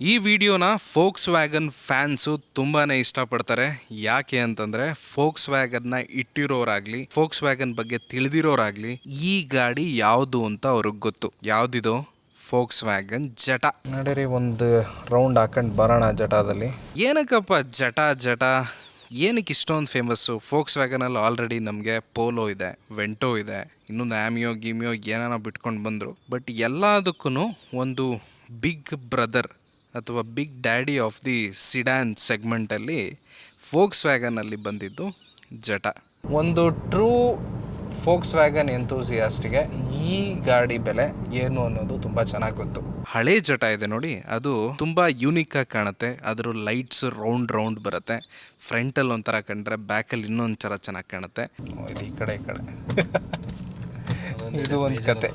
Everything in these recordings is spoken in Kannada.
ಈ ವಿಡಿಯೋನ ಫೋಕ್ಸ್ ವ್ಯಾಗನ್ ಫ್ಯಾನ್ಸು ತುಂಬಾ ಇಷ್ಟಪಡ್ತಾರೆ. ಯಾಕೆ ಅಂತಂದ್ರೆ ಫೋಕ್ಸ್ ವ್ಯಾಗನ್ನ ಇಟ್ಟಿರೋರಾಗ್ಲಿ ಫೋಕ್ಸ್ ವ್ಯಾಗನ್ ಬಗ್ಗೆ ತಿಳಿದಿರೋರಾಗ್ಲಿ ಈ ಗಾಡಿ ಯಾವುದು ಅಂತ ಅವ್ರಿಗೆ ಗೊತ್ತು. ಯಾವ್ದಿದು? Volkswagen Jetta. ನಡೀರಿ ಒಂದು ರೌಂಡ್ ಹಾಕೊಂಡು ಬರೋಣ ಜಟಾದಲ್ಲಿ. ಏನಕ್ಕಪ್ಪ ಜಟ ಜಟ? ಏನಕ್ಕೆ ಇಷ್ಟೊಂದು ಫೇಮಸ್ಸು ಫೋಕ್ಸ್ ವ್ಯಾಗನಲ್ಲಿ ಆಲ್ರೆಡಿ ನಮಗೆ ಪೋಲೋ ಇದೆ ವೆಂಟೋ ಇದೆ ಇನ್ನೊಂದು ಆ್ಯಮಿಯೋ ಗಿಮಿಯೋ ಏನಾನ ಬಿಟ್ಕೊಂಡು ಬಂದರು. ಬಟ್ ಎಲ್ಲದಕ್ಕೂ ಒಂದು ಬಿಗ್ ಬ್ರದರ್ ಅಥವಾ big daddy of the sedan ಸೆಗ್ಮೆಂಟಲ್ಲಿ ಫೋಕ್ಸ್ ವ್ಯಾಗನಲ್ಲಿ ಬಂದಿದ್ದು ಜಟ. ಒಂದು ಟ್ರೂ ಫೋಕ್ಸ್ ವ್ಯಾಗನ್ ಎಂತೂಸಿಯಾಸ್ಟ್ಗೆ ಈ ಗಾಡಿ ಬೆಲೆ ಏನು ಅನ್ನೋದು ತುಂಬ ಚೆನ್ನಾಗಿ ಗೊತ್ತು. ಹಳೆ ಜಟ ಇದೆ ನೋಡಿ ಅದು ತುಂಬ ಯೂನಿಕ್ ಆಗಿ ಕಾಣುತ್ತೆ. ಅದ್ರ ಲೈಟ್ಸ್ ರೌಂಡ್ ರೌಂಡ್ ಬರುತ್ತೆ. ಫ್ರಂಟಲ್ಲಿ ಒಂಥರ ಕಂಡ್ರೆ ಬ್ಯಾಕಲ್ಲಿ ಇನ್ನೊಂದು ಥರ ಚೆನ್ನಾಗಿ ಕಾಣುತ್ತೆ. ಇದು ಈ ಕಡೆ ಈ ಕಡೆ. ಇದು ಒಂದು ಕತೆ.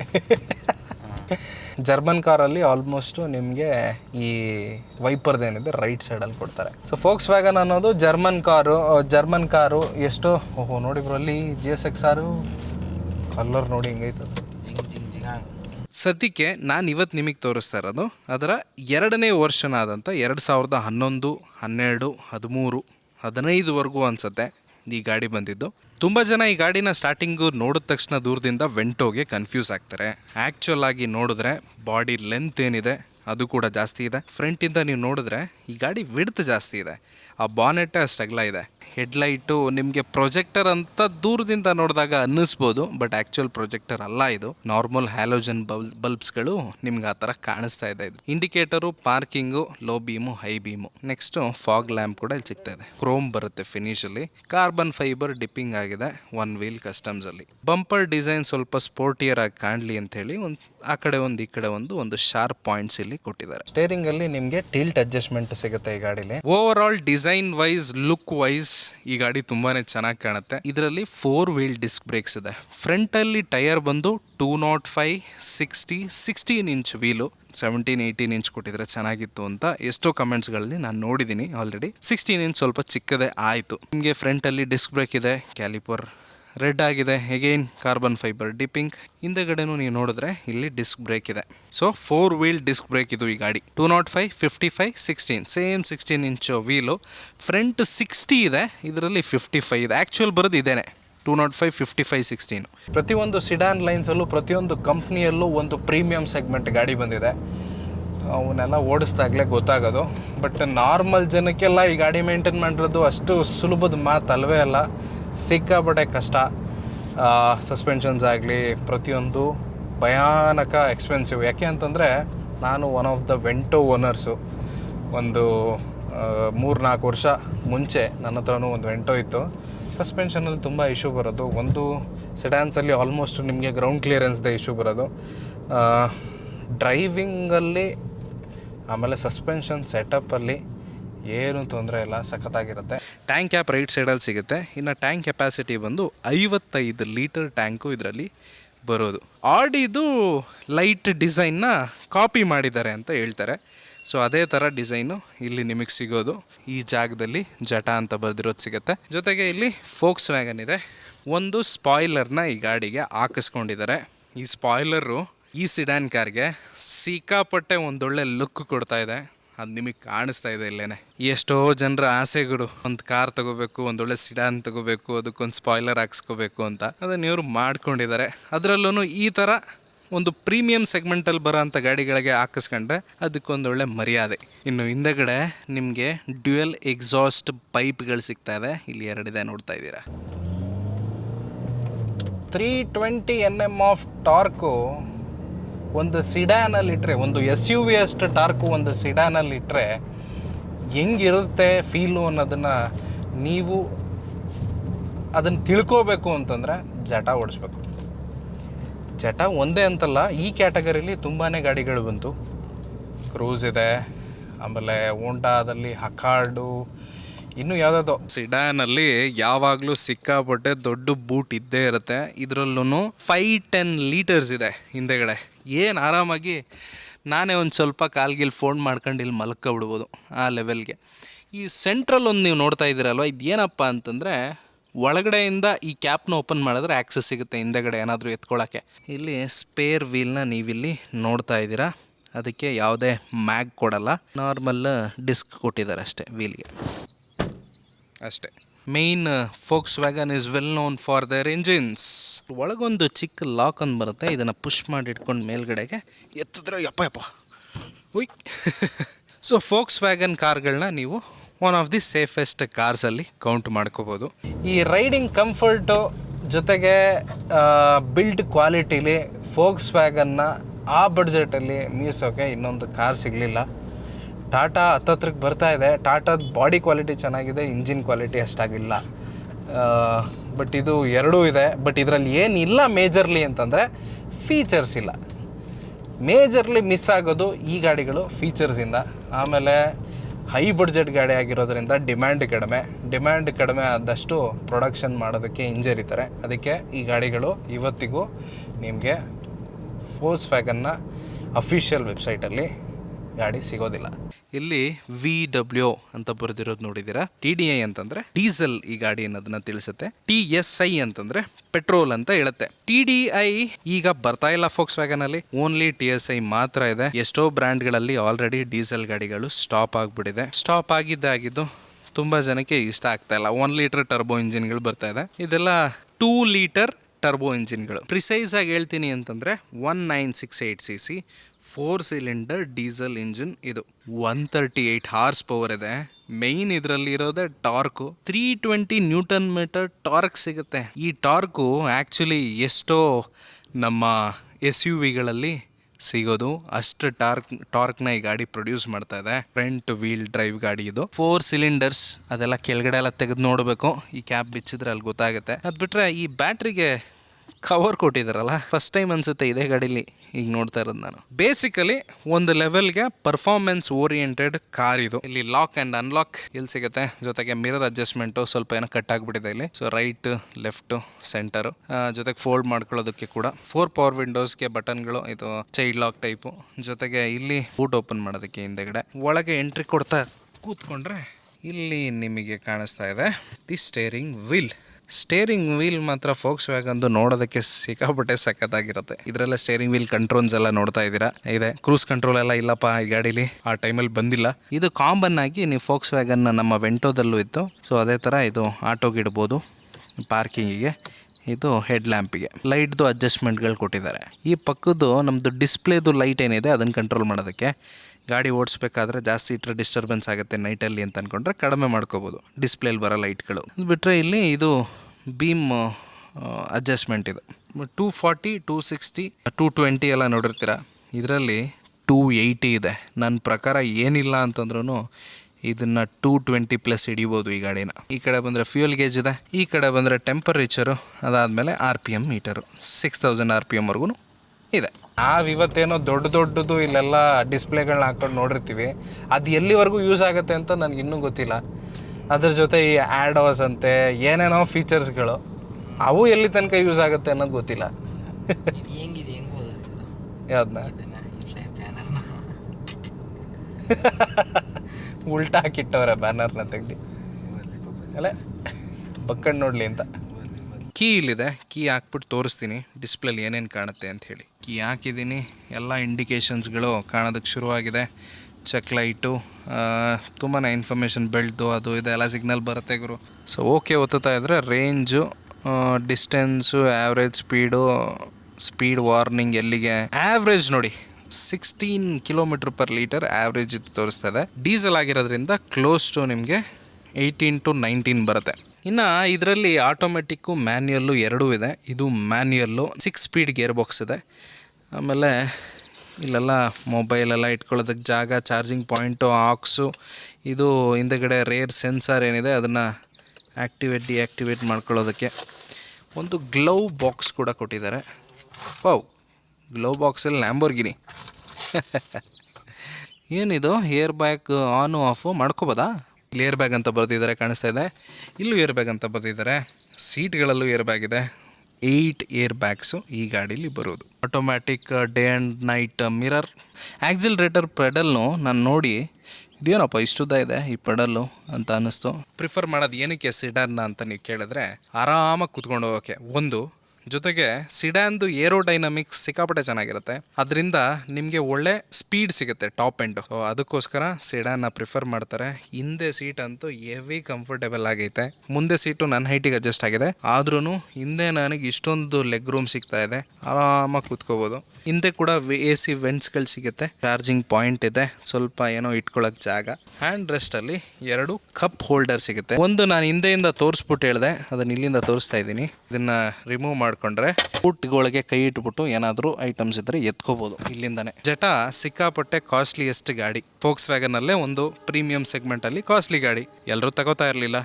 ಜರ್ಮನ್ ಕಾರಲ್ಲಿ ಆಲ್ಮೋಸ್ಟ್ ನಿಮಗೆ ಈ ವೈಪರ್ದೇನಿದೆ ರೈಟ್ ಸೈಡಲ್ಲಿ ಕೊಡ್ತಾರೆ. ಸೊ ಫೋಕ್ಸ್ ವ್ಯಾಗನ್ ಅನ್ನೋದು ಜರ್ಮನ್ ಕಾರು ಜರ್ಮನ್ ಕಾರು ಎಷ್ಟು, ಓಹೋ ನೋಡಿ ಬ್ರೋ ಅಲ್ಲಿ ಜಿ ಎಸ್ ಎಕ್ಸ್ ಆರು ಕಲರ್ ನೋಡಿ ಹಿಂಗೈತದ ಸದ್ಯಕ್ಕೆ ನಾನು ಇವತ್ತು ನಿಮಗೆ ತೋರಿಸ್ತಾ ಇರೋದು, ಅದರ ಎರಡನೇ ವರ್ಷನ ಆದಂಥ ಎರಡು ಸಾವಿರದ ಹನ್ನೊಂದು, ಹನ್ನೆರಡು, ಹದಿಮೂರು ಹದಿನೈದುವರೆಗೂ ಅನ್ಸುತ್ತೆ ಈ ಗಾಡಿ ಬಂದಿದ್ದು. ತುಂಬ ಜನ ಈ ಗಾಡಿನ ಸ್ಟಾರ್ಟಿಂಗು ನೋಡಿದ ತಕ್ಷಣ ದೂರದಿಂದ ವೆಂಟೋಗೆ ಕನ್ಫ್ಯೂಸ್ ಆಗ್ತಾರೆ. ಆ್ಯಕ್ಚುಲ್ ಆಗಿ ನೋಡಿದ್ರೆ ಬಾಡಿ ಲೆಂತ್ ಏನಿದೆ, ಅದು ಕೂಡ ಜಾಸ್ತಿ ಇದೆ. ಫ್ರಂಟಿಂದ ನೀವು ನೋಡಿದ್ರೆ ಈ ಗಾಡಿ ವಿಡ್ತ್ ಜಾಸ್ತಿ ಇದೆ. ಆ ಬಾನೆಟ್ ಅಷ್ಟು ಅಗಲ ಇದೆ. ಹೆಡ್ಲೈಟು ನಿಮಗೆ ಪ್ರೊಜೆಕ್ಟರ್ ಅಂತ ದೂರದಿಂದ ನೋಡಿದಾಗ ಅನ್ನಿಸ್ಬೋದು, ಬಟ್ ಆ್ಯಕ್ಚುಯಲ್ ಪ್ರೊಜೆಕ್ಟರ್ ಅಲ್ಲ ಇದು. ನಾರ್ಮಲ್ ಹ್ಯಾಲೋಜನ್ ಬಲ್, ಬಲ್ಬ್ಸ್ಗಳು ನಿಮ್ಗೆ ಆ ಥರ ಕಾಣಿಸ್ತಾ ಇದೆ ಇದು. Indicator, parking, low beam, high beam. Next fog lamp ಕೂಡ ಇಲ್ಲಿ ಸಿಗ್ತಾ ಇದೆ. ಕ್ರೋಮ್ ಬರುತ್ತೆ ಫಿನಿಷಲ್ಲಿ ಕಾರ್ಬನ್ ಫೈಬರ್ ಡಿಪ್ಪಿಂಗ್ ಆಗಿದೆ ಒನ್ ವೀಲ್ ಕಸ್ಟಮ್ಸಲ್ಲಿ ಬಂಪರ್ ಡಿಸೈನ್ ಸ್ವಲ್ಪ ಸ್ಪೋರ್ಟಿಯರ್ ಆಗಿ ಕಾಣಲಿ ಅಂತ ಹೇಳಿ ಒಂದು, ಆ ಕಡೆ ಒಂದು, ಈ ಕಡೆ ಒಂದು ಒಂದು ಶಾರ್ಪ್ ಪಾಯಿಂಟ್ಸ್ ಇಲ್ಲಿ ಕೊಟ್ಟಿದ್ದಾರೆ. ಸ್ಟೇರಿಂಗ್ ಅಲ್ಲಿ ನಿಮಗೆ ಟಿಲ್ಟ್ ಅಡ್ಜಸ್ಟ್ಮೆಂಟ್ ಸಿಗುತ್ತೆ ಈ ಗಾಡಿಲಿ. Overall design wise look wise ಈ ಗಾಡಿ ತುಂಬಾ ಚೆನ್ನಾಗಿ ಕಾಣುತ್ತೆ. ಇದರಲ್ಲಿ ಫೋರ್ ವೀಲ್ ಡಿಸ್ಕ್ ಬ್ರೇಕ್ಸ್ ಇದೆ. ಫ್ರಂಟ್ ಅಲ್ಲಿ ಟೈರ್ ಬಂದು two nought five sixty sixteen inch wheel seventeen eighteen inch ಕೊಟ್ಟಿದ್ರೆ ಚೆನ್ನಾಗಿತ್ತು ಅಂತ ಎಷ್ಟೋ ಕಮೆಂಟ್ಸ್ಗಳಲ್ಲಿ ನಾನು ನೋಡಿದ್ದೀನಿ ಆಲ್ರೆಡಿ ಸಿಕ್ಸ್ಟೀನ್ ಇಂಚ್ ಸ್ವಲ್ಪ ಚಿಕ್ಕದೇ ಆಯಿತು. ನಿಮಗೆ ಫ್ರಂಟಲ್ಲಿ ಡಿಸ್ಕ್ ಬ್ರೇಕ್ ಇದೆ ಕ್ಯಾಲಿಪರ್ ರೆಡ್ ಆಗಿದೆ. ಎಗೈನ್ ಕಾರ್ಬನ್ ಫೈಬರ್ ಡಿಪಿಂಕ್ ಹಿಂದೆಗಡೆನೂ ನೀವು ನೋಡಿದ್ರೆ ಇಲ್ಲಿ ಡಿಸ್ಕ್ ಬ್ರೇಕ್ ಇದೆ. So four wheel disc brake ಇದು ಈ ಗಾಡಿ. Two nought five fifty five sixteen same sixteen inch wheel front sixty ಇದೆ. ಇದರಲ್ಲಿ ಫಿಫ್ಟಿ ಫೈವ್ ಇದೆ. ಆ್ಯಕ್ಚುಯಲ್ ಬರೋದು ಇದೇನೆ. Two nought five fifty five sixteen ಪ್ರತಿಯೊಂದು ಸಿಡಾನ್ ಲೈನ್ಸಲ್ಲೂ ಪ್ರತಿಯೊಂದು ಕಂಪ್ನಿಯಲ್ಲೂ ಒಂದು ಪ್ರೀಮಿಯಂ ಸೆಗ್ಮೆಂಟ್ ಗಾಡಿ ಬಂದಿದೆ. ಅವನ್ನೆಲ್ಲ ಓಡಿಸ್ದಾಗಲೇ ಗೊತ್ತಾಗೋದು. ಬಟ್ ನಾರ್ಮಲ್ ಜನಕ್ಕೆಲ್ಲ ಈ ಗಾಡಿ ಮೇಂಟೈನ್ ಮಾಡಿರೋದು ಅಷ್ಟು ಸುಲಭದ ಮಾತಲ್ವೇ ಅಲ್ಲ. ಸಿಕ್ಕಾಪಟ್ಟೆ ಕಷ್ಟ. ಸಸ್ಪೆನ್ಷನ್ಸ್ ಆಗಲಿ, ಪ್ರತಿಯೊಂದು ಭಯಾನಕ ಎಕ್ಸ್ಪೆನ್ಸಿವ್ ಯಾಕೆ ಅಂತಂದರೆ, ನಾನು one of the Vento owners ಒಂದು ಮೂರು ನಾಲ್ಕು ವರ್ಷ ಮುಂಚೆ ನನ್ನ ಹತ್ರನೂ ಒಂದು ವೆಂಟೋ ಇತ್ತು. ಸಸ್ಪೆನ್ಷನಲ್ಲಿ ತುಂಬ ಇಶ್ಯೂ ಬರೋದು. ಒಂದು ಸೆಡ್ಯಾನ್ಸಲ್ಲಿ ಆಲ್ಮೋಸ್ಟ್ ನಿಮಗೆ ಗ್ರೌಂಡ್ ಕ್ಲಿಯರೆನ್ಸ್ದೇ ಇಶ್ಯೂ ಬರೋದು. ಡ್ರೈವಿಂಗಲ್ಲಿ ಆಮೇಲೆ ಸಸ್ಪೆನ್ಷನ್ ಸೆಟಪ್ಪಲ್ಲಿ ಏನು ತೊಂದರೆ ಇಲ್ಲ, ಸಖತ್ತಾಗಿರುತ್ತೆ. ಟ್ಯಾಂಕ್ ಕ್ಯಾಪ್ ರೈಟ್ ಸೈಡಲ್ಲಿ ಸಿಗುತ್ತೆ. ಇನ್ನು ಟ್ಯಾಂಕ್ ಕೆಪಾಸಿಟಿ ಬಂದು ಐವತ್ತೈದು ಲೀಟರ್ ಟ್ಯಾಂಕು ಇದರಲ್ಲಿ ಬರೋದು. ಆಡಿದು ಲೈಟ್ ಡಿಸೈನ್ನ ಕಾಪಿ ಮಾಡಿದ್ದಾರೆ ಅಂತ ಹೇಳ್ತಾರೆ. ಸೊ ಅದೇ ಥರ ಡಿಸೈನು ಇಲ್ಲಿ ನಿಮಗೆ ಸಿಗೋದು. ಈ ಜಾಗದಲ್ಲಿ ಜಟ ಅಂತ ಬರೆದಿರೋದು ಸಿಗುತ್ತೆ. ಜೊತೆಗೆ ಇಲ್ಲಿ ಫೋಕ್ಸ್ ವ್ಯಾಗನ್ ಇದೆ. ಒಂದು ಸ್ಪಾಯ್ಲರ್ನ ಈ ಗಾಡಿಗೆ ಹಾಕಿಸ್ಕೊಂಡಿದ್ದಾರೆ. ಈ ಸ್ಪಾಯ್ಲರು ಈ ಸಿಡ್ಯಾನ್ ಕಾರ್ಗೆ ಸಿಕ್ಕಾಪಟ್ಟೆ ಒಂದೊಳ್ಳೆ ಲುಕ್ ಕೊಡ್ತಾ ಇದೆ. ಅದು ನಿಮಗೆ ಕಾಣಿಸ್ತಾ ಇದೆ ಇಲ್ಲೇನೆ. ಎಷ್ಟೋ ಜನರ ಆಸೆಗಳು. ಒಂದು ಕಾರ್ ತಗೋಬೇಕು ಒಂದೊಳ್ಳೆ ಸಿಡಾನ್ ತಗೋಬೇಕು, ಅದಕ್ಕೊಂದು ಸ್ಪಾಯ್ಲರ್ ಹಾಕ್ಸ್ಕೋಬೇಕು ಅಂತ ಅದನ್ನ ಇವರು ಮಾಡ್ಕೊಂಡಿದ್ದಾರೆ. ಅದರಲ್ಲೂ ಈ ಥರ ಒಂದು ಪ್ರೀಮಿಯಂ ಸೆಗ್ಮೆಂಟಲ್ಲಿ ಬರೋ ಅಂಥ ಗಾಡಿಗಳಿಗೆ ಹಾಕಿಸ್ಕೊಂಡ್ರೆ ಅದಕ್ಕೊಂದೊಳ್ಳೆ ಮರ್ಯಾದೆ. ಇನ್ನು ಹಿಂದೆಗಡೆ ನಿಮಗೆ ಡ್ಯುಯಲ್ ಎಕ್ಸಾಸ್ಟ್ ಪೈಪ್ಗಳು ಸಿಗ್ತಾ ಇದೆ. ಇಲ್ಲಿ ಎರಡಿದೆ ನೋಡ್ತಾ ಇದ್ದೀರಾ. Three twenty N M of torque ಒಂದು ಸಿಡ್ಯಾನಲ್ಲಿ ಇಟ್ಟರೆ ಒಂದು ಎಸ್ ಯು ವಿ ಅಷ್ಟು ಟಾರ್ಕು ಒಂದು ಸಿಡ್ಯಾನಲ್ಲಿ ಇಟ್ಟರೆ ಹೆಂಗಿರುತ್ತೆ ಫೀಲು ಅನ್ನೋದನ್ನು ನೀವು ಅದನ್ನು ತಿಳ್ಕೋಬೇಕು ಅಂತಂದರೆ ಜಟ ಓಡಿಸ್ಬೇಕು. ಜಟ ಒಂದೇ ಅಂತಲ್ಲ, ಈ ಕ್ಯಾಟಗರಿಲಿ ತುಂಬಾ ಗಾಡಿಗಳು ಬಂತು. ಕ್ರೂಸ್ ಇದೆ, ಆಮೇಲೆ ಓಂಟಾದಲ್ಲಿ ಹಕಾರ್ಡು ಇನ್ನು ಯಾವುದಾದ್ರು ಸಿಡಾನಲ್ಲಿ ಯಾವಾಗಲೂ ಸಿಕ್ಕಾಪಟ್ಟೆ ದೊಡ್ಡ ಬೂಟ್ ಇದ್ದೇ ಇರುತ್ತೆ. ಇದರಲ್ಲೂ ಫೈ ಟೆನ್ ಲೀಟರ್ಸ್ ಇದೆ ಹಿಂದೆಗಡೆ. ಏನು ಆರಾಮಾಗಿ ನಾನೇ ಒಂದು ಸ್ವಲ್ಪ ಕಾಲ್ಗಿಲ್ ಫೋನ್ ಮಾಡ್ಕೊಂಡು ಇಲ್ಲಿ ಮಲ್ಕೊಬಿಡ್ಬೋದು ಆ ಲೆವೆಲ್ಗೆ ಈ ಸೆಂಟ್ರಲ್ ಒಂದು ನೀವು ನೋಡ್ತಾ ಇದ್ದೀರಲ್ವ ಇದು ಏನಪ್ಪ ಅಂತಂದರೆ ಒಳಗಡೆಯಿಂದ ಈ ಕ್ಯಾಪ್ನ ಓಪನ್ ಮಾಡಿದ್ರೆ ಆ್ಯಕ್ಸಸ್ ಸಿಗುತ್ತೆ, ಹಿಂದೆಗಡೆ ಏನಾದರೂ ಎತ್ಕೊಳ್ಳೋಕ್ಕೆ ಇಲ್ಲಿ ಸ್ಪೇರ್ ವೀಲ್ನ ನೀವಿಲ್ಲಿ ನೋಡ್ತಾ ಇದ್ದೀರಾ, ಅದಕ್ಕೆ ಯಾವುದೇ ಮ್ಯಾಗ್ ಕೊಡಲ್ಲ. ನಾರ್ಮಲ್ ಡಿಸ್ಕ್ ಕೊಟ್ಟಿದ್ದಾರೆ ಅಷ್ಟೇ ವೀಲ್ಗೆ ಅಷ್ಟೇ. Main Volkswagen is well known for their engines ಒಳಗೊಂದು ಚಿಕ್ಕ ಲಾಕ್ ಅಂತ ಬರುತ್ತೆ ಇದನ್ನು ಪುಷ್ ಮಾಡಿ ಇಟ್ಕೊಂಡು ಮೇಲ್ಗಡೆಗೆ ಎತ್ತಿದ್ರೆ ಯಪ್ಪ ಯಪ್ಪ. ಉಯ್. ಸೊ ಫೋಕ್ಸ್ ವ್ಯಾಗನ್ ಕಾರ್ಗಳನ್ನ ನೀವು ಒನ್ ಆಫ್ ದಿ ಸೇಫೆಸ್ಟ್ ಕಾರ್ಸಲ್ಲಿ ಕೌಂಟ್ ಮಾಡ್ಕೋಬೋದು. ಈ ರೈಡಿಂಗ್ ಕಂಫರ್ಟು ಜೊತೆಗೆ ಬಿಲ್ಡ್ ಕ್ವಾಲಿಟಿಲಿ ಫೋಕ್ಸ್ ವ್ಯಾಗನ್ನ ಆ ಬಡ್ಜೆಟಲ್ಲಿ ಮೀರ್ಸೋಕೆ ಇನ್ನೊಂದು ಕಾರ್ ಸಿಗಲಿಲ್ಲ. ಟಾಟಾ ಹತ್ತತ್ರಕ್ಕೆ ಬರ್ತಾ ಇದೆ. ಟಾಟಾದ ಬಾಡಿ ಕ್ವಾಲಿಟಿ ಚೆನ್ನಾಗಿದೆ, ಇಂಜಿನ್ ಕ್ವಾಲಿಟಿ ಅಷ್ಟಾಗಿಲ್ಲ. ಬಟ್ ಇದು ಎರಡೂ ಇದೆ. ಬಟ್ ಇದರಲ್ಲಿ ಏನಿಲ್ಲ ಮೇಜರ್ಲಿ ಅಂತಂದರೆ ಫೀಚರ್ಸ್ ಇಲ್ಲ. ಮೇಜರ್ಲಿ ಮಿಸ್ ಆಗೋದು ಈ ಗಾಡಿಗಳು ಫೀಚರ್ಸಿಂದ ಆಮೇಲೆ ಹೈ ಬಡ್ಜೆಟ್ ಗಾಡಿ ಆಗಿರೋದ್ರಿಂದ ಡಿಮ್ಯಾಂಡ್ ಕಡಿಮೆ. ಡಿಮ್ಯಾಂಡ್ ಕಡಿಮೆ ಆದಷ್ಟು ಪ್ರೊಡಕ್ಷನ್ ಮಾಡೋದಕ್ಕೆ ಹಿಂಜರಿತಾರೆ. ಅದಕ್ಕೆ ಈ ಗಾಡಿಗಳು ಇವತ್ತಿಗೂ ನಿಮಗೆ ಫೋರ್ಸ್ ಫ್ಯಾಗನ್ನ ಅಫಿಷಿಯಲ್ ವೆಬ್ಸೈಟಲ್ಲಿ ಗಾಡಿ ಸಿಗೋದಿಲ್ಲ. ಇಲ್ಲಿ ವಿ ಡಬ್ಲ್ಯೂ ಅಂತ ಬರೆದಿರೋದು ನೋಡಿದ್ದೀರಾ? ಟಿ ಡಿ ಐ ಅಂತಂದ್ರೆ ಡೀಸೆಲ್ ಈ ಗಾಡಿ ಅನ್ನೋದನ್ನ ತಿಳಿಸುತ್ತೆ. ಟಿ ಎಸ್ ಐ ಅಂತಂದ್ರೆ ಪೆಟ್ರೋಲ್ ಅಂತ ಹೇಳುತ್ತೆ. ಟಿ ಡಿ ಐ ಈಗ ಬರ್ತಾ ಇಲ್ಲ ಫೋಕ್ಸ್ ವ್ಯಾಗನ್ ಅಲ್ಲಿ. ಓನ್ಲಿ ಟಿ ಎಸ್ ಐ ಮಾತ್ರ ಇದೆ. ಎಷ್ಟೋ ಬ್ರ್ಯಾಂಡ್ಗಳಲ್ಲಿ ಆಲ್ರೆಡಿ ಡೀಸೆಲ್ ಗಾಡಿಗಳು ಸ್ಟಾಪ್ ಆಗಿಬಿಟ್ಟಿದೆ. ಸ್ಟಾಪ್ ಆಗಿದ್ದಾಗಿದ್ದು ತುಂಬಾ ಜನಕ್ಕೆ ಇಷ್ಟ ಆಗ್ತಾ ಇಲ್ಲ. ಒನ್ ಲೀಟರ್ ಟರ್ಬೋ ಇಂಜಿನ್ಗಳು ಬರ್ತಾ ಇದೆ. ಇದೆಲ್ಲ ಟೂ ಲೀಟರ್ ಟರ್ಬೋ ಇಂಜಿನ್ಗಳು ಪ್ರಿಸೈಸ್ ಆಗಿ ಹೇಳ್ತೀನಿ ಅಂತಂದರೆ one nine six eight C C four cylinder diesel engine ಇದು. One thirty eight horsepower ಇದೆ. ಮೈನ್ ಇದರಲ್ಲಿ ಇರೋದೇ torque three twenty newton metre torque ಸಿಗುತ್ತೆ. ಈ ಟಾರ್ಕು ಆ್ಯಕ್ಚುಲಿ ಎಷ್ಟೋ ನಮ್ಮ ಎಸ್ ಯು ವಿಗಳಲ್ಲಿ ಸಿಗೋದು. ಅಷ್ಟು ಟಾರ್ಕ್, ಟಾರ್ಕ್ನ ಈ ಗಾಡಿ ಪ್ರೊಡ್ಯೂಸ್ ಮಾಡ್ತಾ ಇದೆ. ಫ್ರಂಟ್ ವೀಲ್ ಡ್ರೈವ್ ಗಾಡಿ ಇದು. ಫೋರ್ ಸಿಲಿಂಡರ್ಸ್ ಅದೆಲ್ಲ ಕೆಳಗಡೆ ಎಲ್ಲ ತೆಗೆದು ನೋಡಬೇಕು. ಈ ಕ್ಯಾಪ್ ಬಿಚ್ಚಿದ್ರೆ ಅಲ್ಲಿ ಗೊತ್ತಾಗುತ್ತೆ. ಅದು ಬಿಟ್ರೆ ಈ ಬ್ಯಾಟ್ರಿಗೆ ಕವರ್ ಕೊಟ್ಟಿದ್ದಾರಲ್ಲ? ಫಸ್ಟ್ ಟೈಮ್ ಅನ್ಸುತ್ತೆ ಇದೇ ಗಾಡೀಲಿ ಈಗ ನೋಡ್ತಾ ಇರೋದು ನಾನು. ಬೇಸಿಕಲಿ ಒಂದು ಲೆವೆಲ್ಗೆ ಪರ್ಫಾರ್ಮೆನ್ಸ್ ಓರಿಯೆಂಟೆಡ್ ಕಾರ್ ಇದು. ಇಲ್ಲಿ ಲಾಕ್ ಆ್ಯಂಡ್ ಅನ್ಲಾಕ್ ಇಲ್ಲಿ ಸಿಗುತ್ತೆ? ಜೊತೆಗೆ ಮಿರರ್ ಅಡ್ಜಸ್ಟ್ಮೆಂಟು ಸ್ವಲ್ಪ ಏನೋ ಕಟ್ ಆಗಿಬಿಟ್ಟಿದೆ ಇಲ್ಲಿ. ಸೊ ರೈಟ್ ಲೆಫ್ಟ್ ಸೆಂಟರು ಜೊತೆಗೆ ಫೋಲ್ಡ್ ಮಾಡ್ಕೊಳ್ಳೋದಕ್ಕೆ ಕೂಡ. ಫೋರ್ ಪವರ್ ವಿಂಡೋಸ್ಗೆ ಬಟನ್ಗಳು ಇದು ಚೈಲ್ಡ್ ಲಾಕ್ ಟೈಪು ಜೊತೆಗೆ ಇಲ್ಲಿ ಬೂಟ್ ಓಪನ್ ಮಾಡೋದಕ್ಕೆ ಹಿಂದೆಗಡೆ. ಒಳಗೆ ಎಂಟ್ರಿ ಕೊಡ್ತಾ ಕೂತ್ಕೊಂಡ್ರೆ ಇಲ್ಲಿ ನಿಮಗೆ ಕಾಣಿಸ್ತಾ ಇದೆ. The steering wheel steering wheel ಮಾತ್ರ ಫೋಕ್ಸ್ ವ್ಯಾಗಂದು ನೋಡೋದಕ್ಕೆ ಸಿಕ್ಕಾಪಟ್ಟೆ ಸಖತ್ತಾಗಿರುತ್ತೆ. ಇದರಲ್ಲ ಸ್ಟೇರಿಂಗ್ ವೀಲ್ ಕಂಟ್ರೋಲ್ಸ್ ಎಲ್ಲ ನೋಡ್ತಾ ಇದ್ದೀರಾ? ಇದೆ. ಕ್ರೂಸ್ ಕಂಟ್ರೋಲ್ ಎಲ್ಲ ಇಲ್ಲಪ್ಪ ಈ ಗಾಡೀಲಿ. ಆ ಟೈಮಲ್ಲಿ ಬಂದಿಲ್ಲ. ಇದು ಕಾಮನ್ ಆಗಿ ನೀವು ಫೋಕ್ಸ್ ವ್ಯಾಗನ್ ನಮ್ಮ ವೆಂಟೋದಲ್ಲೂ ಇತ್ತು. ಸೊ ಅದೇ ಥರ ಇದು ಆಟೋಗೆ ಇಡ್ಬೋದು. ಪಾರ್ಕಿಂಗಿಗೆ ಇದು ಹೆಡ್ ಲ್ಯಾಂಪಿಗೆ ಲೈಟ್ದು ಅಡ್ಜಸ್ಟ್ಮೆಂಟ್ಗಳು ಕೊಟ್ಟಿದ್ದಾರೆ. ಈ ಪಕ್ಕದ್ದು ನಮ್ಮದು ಡಿಸ್ಪ್ಲೇದು ಲೈಟ್ ಏನಿದೆ, ಅದನ್ನು ಕಂಟ್ರೋಲ್ ಮಾಡೋದಕ್ಕೆ. ಗಾಡಿ ಓಡಿಸ್ಬೇಕಾದ್ರೆ ಜಾಸ್ತಿ ಇಟ್ಟರೆ ಡಿಸ್ಟರ್ಬೆನ್ಸ್ ಆಗುತ್ತೆ ನೈಟಲ್ಲಿ ಅಂತ ಅಂದ್ಕೊಂಡ್ರೆ ಕಡಿಮೆ ಮಾಡ್ಕೋಬೋದು. ಡಿಸ್ಪ್ಲೇಲಿ ಬರೋ ಲೈಟ್ಗಳು ಬಿಟ್ಟರೆ ಇಲ್ಲಿ ಇದು ಬೀಮ್ ಅಡ್ಜಸ್ಟ್ಮೆಂಟ್ ಇದು. Two forty two sixty two twenty ಎಲ್ಲ ನೋಡಿರ್ತೀರ? ಇದರಲ್ಲಿ ಟೂ ಏಯ್ಟಿ ಇದೆ. ನನ್ನ ಪ್ರಕಾರ ಏನಿಲ್ಲ ಅಂತಂದ್ರೂ ಇದನ್ನು ಟೂ ಟ್ವೆಂಟಿ ಪ್ಲಸ್ ಹಿಡಿಬೋದು ಈ ಗಾಡಿನ. ಈ ಕಡೆ ಬಂದರೆ ಫ್ಯೂಯಲ್ ಗೇಜ್ ಇದೆ. ಈ ಕಡೆ ಬಂದರೆ ಟೆಂಪರೇಚರು ಅದಾದಮೇಲೆ R P M meter six thousand R P ಎಮ್ವರೆಗೂ ಇದೆ. ನಾವು ಇವತ್ತೇನೋ ದೊಡ್ಡ ದೊಡ್ಡದು ಇಲ್ಲೆಲ್ಲ ಡಿಸ್ಪ್ಲೇಗಳನ್ನ ಹಾಕೊಂಡು ನೋಡಿರ್ತೀವಿ. ಅದು ಎಲ್ಲಿವರೆಗೂ ಯೂಸ್ ಆಗುತ್ತೆ ಅಂತ ನನಗೆ ಇನ್ನೂ ಗೊತ್ತಿಲ್ಲ. ಅದ್ರ ಜೊತೆ ಈ ಆ್ಯಡೋಸ್ ಅಂತೆ ಏನೇನೋ ಫೀಚರ್ಸ್ಗಳು ಅವು ಎಲ್ಲಿ ತನಕ ಯೂಸ್ ಆಗುತ್ತೆ ಅನ್ನೋದು ಗೊತ್ತಿಲ್ಲ. ಯಾವ್ದನ್ನ ಉಲ್ಟಾ ಹಾಕಿಟ್ಟವ್ರೆ ಬ್ಯಾನರ್ನ ತೆಗ್ದು. ಅಲ್ಲ ಬಕ್ಕಂಡು ನೋಡಲಿ ಅಂತ. ಕೀ ಇಲ್ಲಿದೆ ಕೀ ಹಾಕ್ಬಿಟ್ಟು ತೋರಿಸ್ತೀನಿ ಡಿಸ್ಪ್ಲೇಲಿ ಏನೇನು ಕಾಣುತ್ತೆ ಅಂತ ಹೇಳಿ. ಕೀ ಹಾಕಿದ್ದೀನಿ. ಎಲ್ಲ ಇಂಡಿಕೇಷನ್ಸ್ಗಳು ಕಾಣೋದಕ್ಕೆ ಶುರುವಾಗಿದೆ. ಚೆಕ್ ಲೈಟು ತುಂಬಾ ಇನ್ಫಾರ್ಮೇಷನ್ ಬೆಳ್ದು ಅದು ಇದೆಲ್ಲ ಸಿಗ್ನಲ್ ಬರುತ್ತೆ ಗುರು. ಸೊ ಓಕೆ ಒತ್ತುತ್ತಾ ಇದ್ದರೆ range distance average speed speed warning ಎಲ್ಲಿಗೆ? ಆ್ಯಾವ್ರೇಜ್ ನೋಡಿ sixteen kilometre per litre average ಇದು ತೋರಿಸ್ತಾ ಇದೆ. ಡೀಸೆಲ್ ಆಗಿರೋದ್ರಿಂದ ಕ್ಲೋಸ್ ಟು ನಿಮಗೆ ಏಯ್ಟೀನ್ ಟು ನೈನ್ಟೀನ್ ಬರುತ್ತೆ. ಇನ್ನು ಇದರಲ್ಲಿ ಆಟೋಮೆಟಿಕ್ಕು ಮ್ಯಾನ್ಯಲ್ಲು ಎರಡೂ ಇದೆ. ಇದು manual six speed gearbox ಇದೆ. ಆಮೇಲೆ ಇಲ್ಲೆಲ್ಲ ಮೊಬೈಲೆಲ್ಲ ಇಟ್ಕೊಳ್ಳೋದಕ್ಕೆ ಜಾಗ ಚಾರ್ಜಿಂಗ್ ಪಾಯಿಂಟು ಆಕ್ಸು ಇದು ಹಿಂದೆಗಡೆ ರೇರ್ ಸೆನ್ಸಾರ್ ಏನಿದೆ ಅದನ್ನು ಆ್ಯಕ್ಟಿವೇಟ್ ಡಿಆ್ಯಕ್ಟಿವೇಟ್ ಮಾಡ್ಕೊಳ್ಳೋದಕ್ಕೆ. ಒಂದು ಗ್ಲೌ ಬಾಕ್ಸ್ ಕೂಡ ಕೊಟ್ಟಿದ್ದಾರೆ. ಓ ಗ್ಲೌ ಬಾಕ್ಸಲ್ಲಿ ಲ್ಯಾಂಬೋರ್ಗಿನಿ ಏನಿದು? ಏರ್ ಬ್ಯಾಗ್ ಆನು ಆಫು ಮಾಡ್ಕೋಬೋದಾ? ಇಲ್ಲಿ ಏರ್ ಬ್ಯಾಗ್ ಅಂತ ಬರೆದಿದ್ದಾರೆ, ಕಾಣಿಸ್ತಾ ಇದೆ. ಇಲ್ಲೂ ಏರ್ ಬ್ಯಾಗ್ ಅಂತ ಬರೆದಿದ್ದಾರೆ. ಸೀಟ್ಗಳಲ್ಲೂ ಏರ್ ಬ್ಯಾಗ್ ಇದೆ. ಏಯ್ಟ್ ಏರ್ ಬ್ಯಾಗ್ಸು ಈ ಗಾಡೀಲಿ ಬರೋದು. Automatic day and night mirror accelerator ಪೆಡಲ್ನು ನಾನು ನೋಡಿ, ಇದೇನಪ್ಪ ಇಷ್ಟುದ್ದ ಇದೆ ಈ ಪೆಡಲ್ಲು ಅಂತ ಅನ್ನಿಸ್ತು. ಪ್ರಿಫರ್ ಮಾಡೋದು ಏನಕ್ಕೆ ಸಿಡರ್ನ ಅಂತ ನೀವು ಕೇಳಿದ್ರೆ, ಆರಾಮಾಗಿ ಕುತ್ಕೊಂಡು ಹೋಗೋಕ್ಕೆ. ಒಂದು ಜೊತೆಗೆ ಸಿಡ್ಯಾನ್ದು ಏರೋಡೈನಮಿಕ್ಸ್ ಸಿಕ್ಕಾಪಟ್ಟೆ ಚೆನ್ನಾಗಿರುತ್ತೆ. ಅದರಿಂದ ನಿಮಗೆ ಒಳ್ಳೆ ಸ್ಪೀಡ್ ಸಿಗುತ್ತೆ ಟಾಪ್ ಎಂಡ್ ಸೊ ಅದಕ್ಕೋಸ್ಕರ ಸಿಡಾನ್ನ ಪ್ರಿಫರ್ ಮಾಡ್ತಾರೆ. ಹಿಂದೆ ಸೀಟ್ ಅಂತೂ ಹೆವಿ ಕಂಫರ್ಟೇಬಲ್ ಆಗೈತೆ. ಮುಂದೆ ಸೀಟು ನನ್ನ ಹೈಟಿಗೆ ಅಡ್ಜಸ್ಟ್ ಆಗಿದೆ. ಆದ್ರೂ ಹಿಂದೆ ನನಗೆ ಇಷ್ಟೊಂದು ಲೆಗ್ ರೂಮ್ ಸಿಗ್ತಾ ಇದೆ. ಆರಾಮಾಗಿ ಕೂತ್ಕೋಬೋದು. ಹಿಂದೆ ಕೂಡ ಎ ಸಿ ವೆಂಟ್ಸ್ಗಳು ಸಿಗುತ್ತೆ. ಚಾರ್ಜಿಂಗ್ ಪಾಯಿಂಟ್ ಇದೆ. ಸ್ವಲ್ಪ ಏನೋ ಇಟ್ಕೊಳ್ಳೋಕೆ ಜಾಗ. ಹ್ಯಾಂಡ್ ರೆಸ್ಟಲ್ಲಿ ಎರಡು ಕಪ್ ಹೋಲ್ಡರ್ ಸಿಗುತ್ತೆ. ಒಂದು ನಾನು ಹಿಂದೆಯಿಂದ ತೋರಿಸ್ಬಿಟ್ಟು ಹೇಳಿದೆ. ಅದನ್ನ ಇಲ್ಲಿಂದ ತೋರಿಸ್ತಾ ಇದ್ದೀನಿ. ಇದನ್ನ ರಿಮೂವ್ ಮಾಡಿಕೊಂಡ್ರೆ ಬೂಟ್ಗಳಿಗೆ ಕೈ ಇಟ್ಬಿಟ್ಟು ಏನಾದರೂ ಐಟಮ್ಸ್ ಇದ್ದರೆ ಎತ್ಕೋಬೋದು ಇಲ್ಲಿಂದನೇ. ಜಟ ಸಿಕ್ಕಾಪಟ್ಟೆ ಕಾಸ್ಟ್ಲಿಯೆಸ್ಟ್ ಗಾಡಿ. ಫೋಕ್ಸ್ ವ್ಯಾಗನಲ್ಲೇ ಒಂದು ಪ್ರೀಮಿಯಂ ಸೆಗ್ಮೆಂಟಲ್ಲಿ ಕಾಸ್ಟ್ಲಿ ಗಾಡಿ. ಎಲ್ಲರೂ ತಗೋತಾ ಇರಲಿಲ್ಲ.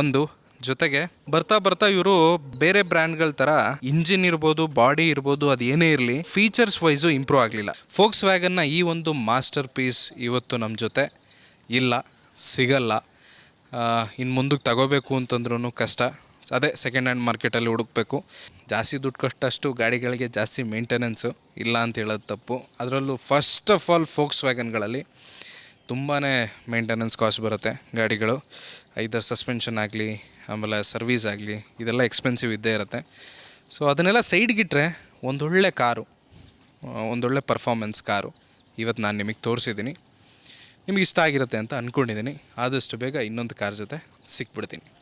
ಒಂದು, ಜೊತೆಗೆ ಬರ್ತಾ ಬರ್ತಾ ಇವರು ಬೇರೆ ಬ್ರ್ಯಾಂಡ್ಗಳ ತರ ಇಂಜಿನ್ ಇರ್ಬೋದು ಬಾಡಿ ಇರ್ಬೋದು, ಅದು ಏನೇ ಇರಲಿ ಫೀಚರ್ಸ್ ವೈಸು ಇಂಪ್ರೂವ್ ಆಗಲಿಲ್ಲ. ಫೋಕ್ಸ್ ವ್ಯಾಗನ್ನ ಈ ಒಂದು ಮಾಸ್ಟರ್ ಪೀಸ್ ಇವತ್ತು ನಮ್ಮ ಜೊತೆ ಇಲ್ಲ, ಸಿಗಲ್ಲ. ಇನ್ನು ಮುಂದಕ್ಕೆ ತಗೋಬೇಕು ಅಂತಂದ್ರೂ ಕಷ್ಟ. ಅದೇ ಸೆಕೆಂಡ್ ಹ್ಯಾಂಡ್ ಮಾರ್ಕೆಟಲ್ಲಿ ಹುಡುಕ್ಬೇಕು. ಜಾಸ್ತಿ ದುಡ್ಡು ಕೊಟ್ಟಷ್ಟು ಗಾಡಿಗಳಿಗೆ ಜಾಸ್ತಿ ಮೇಂಟೆನೆನ್ಸು ಇಲ್ಲ ಅಂತ ಹೇಳೋದು ತಪ್ಪು. ಅದರಲ್ಲೂ ಫಸ್ಟ್ ಆಫ್ ಆಲ್ ಫೋಕ್ಸ್ ವ್ಯಾಗನ್ಗಳಲ್ಲಿ ತುಂಬಾ ಮೇಂಟೆನೆನ್ಸ್ ಕಾಸ್ಟ್ ಬರುತ್ತೆ ಗಾಡಿಗಳು. ಐದರ್ ಸಸ್ಪೆನ್ಷನ್ ಆಗಲಿ, ಆಮೇಲೆ ಸರ್ವೀಸ್ ಆಗಲಿ, ಇದೆಲ್ಲ ಎಕ್ಸ್ಪೆನ್ಸಿವ್ ಇದ್ದೇ ಇರುತ್ತೆ. ಸೊ ಅದನ್ನೆಲ್ಲ ಸೈಡ್ಗಿಟ್ರೆ ಒಂದೊಳ್ಳೆ ಕಾರು ಒಂದೊಳ್ಳೆ ಪರ್ಫಾರ್ಮೆನ್ಸ್ ಕಾರು ಇವತ್ತು ನಾನು ನಿಮಗೆ ತೋರಿಸಿದ್ದೀನಿ ನಿಮಗೆ ಇಷ್ಟ ಆಗಿರುತ್ತೆ ಅಂತ ಅಂದ್ಕೊಂಡಿದ್ದೀನಿ ಆದಷ್ಟು ಬೇಗ ಇನ್ನೊಂದು ಕಾರ್ ಜೊತೆ ಸಿಕ್ಬಿಡ್ತೀನಿ.